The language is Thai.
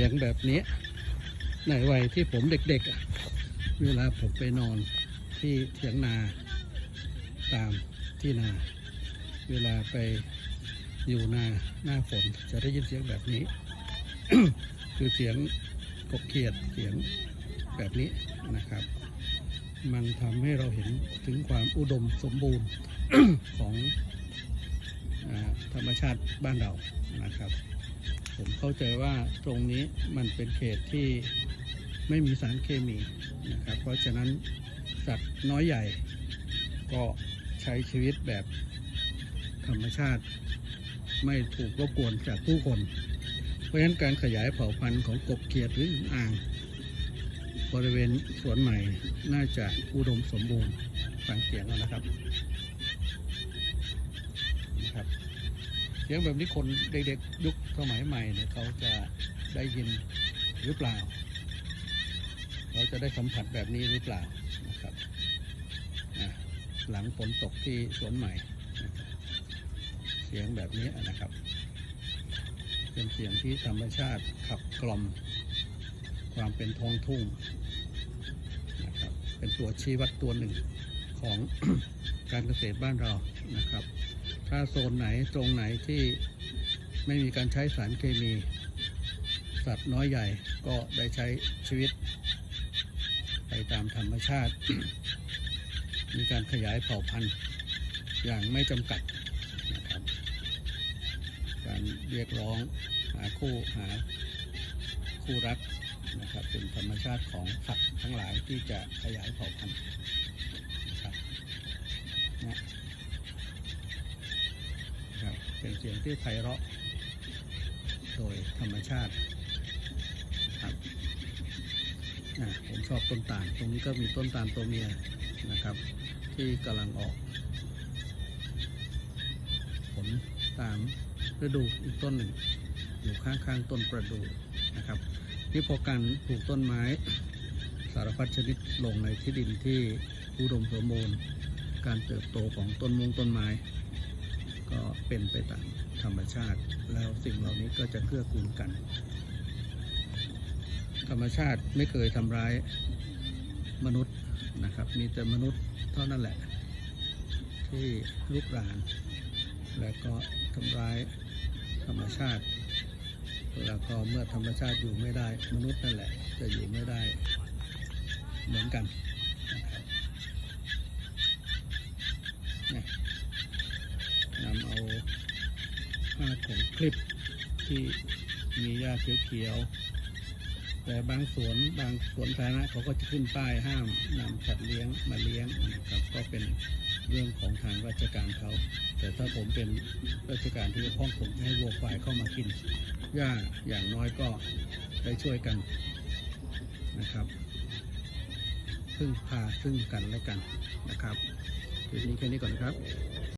สียงแบบนี้ ในวัยที่ผมเด็กๆ เวลาผมไปนอนที่เถียงนาตามที่นา เวลาไปอยู่นาหน้าฝนจะได้ยินเสียงแบบนี้ คือเสียงกบเขียดเสียงแบบนี้นะครับ มันทำให้เราเห็นถึงความอุดมสมบูรณ์ของอธรรมชาติบ้านเรานะครับ ผมเข้าใจว่าตรงนี้มันเป็นเขตที่ไม่มีสารเคมีนะครับ เพราะฉะนั้นสัตว์น้อยใหญ่ก็ใช้ชีวิตแบบธรรมชาติ ไม่ถูกรบกวนจากผู้คน เพราะฉะนั้นการขยายเผ่าพันธุ์ของกบเขียดหรืออ่าง บริเวณสวนใหม่น่าจะอุดมสมบูรณ์ฟังเสียงแล้วนะครับนะครับ เสียงแบบนี้คนเด็กๆยุคสมัยใหม่เนี่ยเขาจะได้ยินหรือเปล่า เราจะได้สัมผัสแบบนี้หรือเปล่านะครับหลังฝนตกที่สวนใหม่ เสียงแบบนี้นะครับ เป็นเสียงที่ธรรมชาติขับกล่อม ความเป็นท้องทุ่งนะครับเป็นตัวชี้วัดตัวหนึ่งของการเกษตรบ้านเรานะครับ ถ้าโซนไหนตรงไหนที่ไม่มีการใช้สารเคมี สัตว์น้อยใหญ่ก็ได้ใช้ชีวิต ไปตามธรรมชาติ มีการขยายเผ่าพันธุ์ อย่างไม่จำกัดนะครับ การเรียกร้องหาคู่หาคู่รักนะครับเป็นธรรมชาติของสัตว์ทั้งหลายที่จะขยายเผ่าพันธุ์นะครับนะครับ เป็นเสียงที่ไพเราะ โดยธรรมชาติครับผมชอบต้นตาล ตรงนี้ก็มีต้นตาลตัวเมียนะครับ ที่กำลังออก ผลตามฤดูอีกต้นหนึ่ง อยู่ข้างๆต้นประดู่นะครับนี่พอการปลูกต้นไม้สารพัดชนิดลงในที่ดินที่อุดมสมบูรณ์การเติบโตของต้นมงต้นไม้ ก็เป็นไปตามธรรมชาติ แล้วสิ่งเหล่านี้ก็จะเกื้อกูลกัน ธรรมชาติไม่เคยทำร้ายมนุษย์นะครับ มีแต่มนุษย์เท่านั้นแหละ ที่ลุกราน และก็ทำร้ายธรรมชาติ แล้วก็เมื่อธรรมชาติอยู่ไม่ได้ มนุษย์นั่นแหละ จะอยู่ไม่ได้เหมือนกันนะครับเนี่ย นำเอา ภาพของคลิปที่มีหญ้าเขียวๆแต่บางสวนบางสวนสาธารณะเขาก็จะขึ้นป้ายห้ามนำสัตว์เลี้ยงมาเลี้ยงนะครับ ก็เป็นเรื่องของทางราชการเขา แต่ถ้าผมเป็นราชการที่เกี่ยวข้องผมให้วัวควายเข้ามากินหญ้าอย่างน้อยก็ได้ช่วยกันนะครับพึ่งพาซึ่งกันและกันนะครับทีนี้แค่นี้ก่อนนะครับ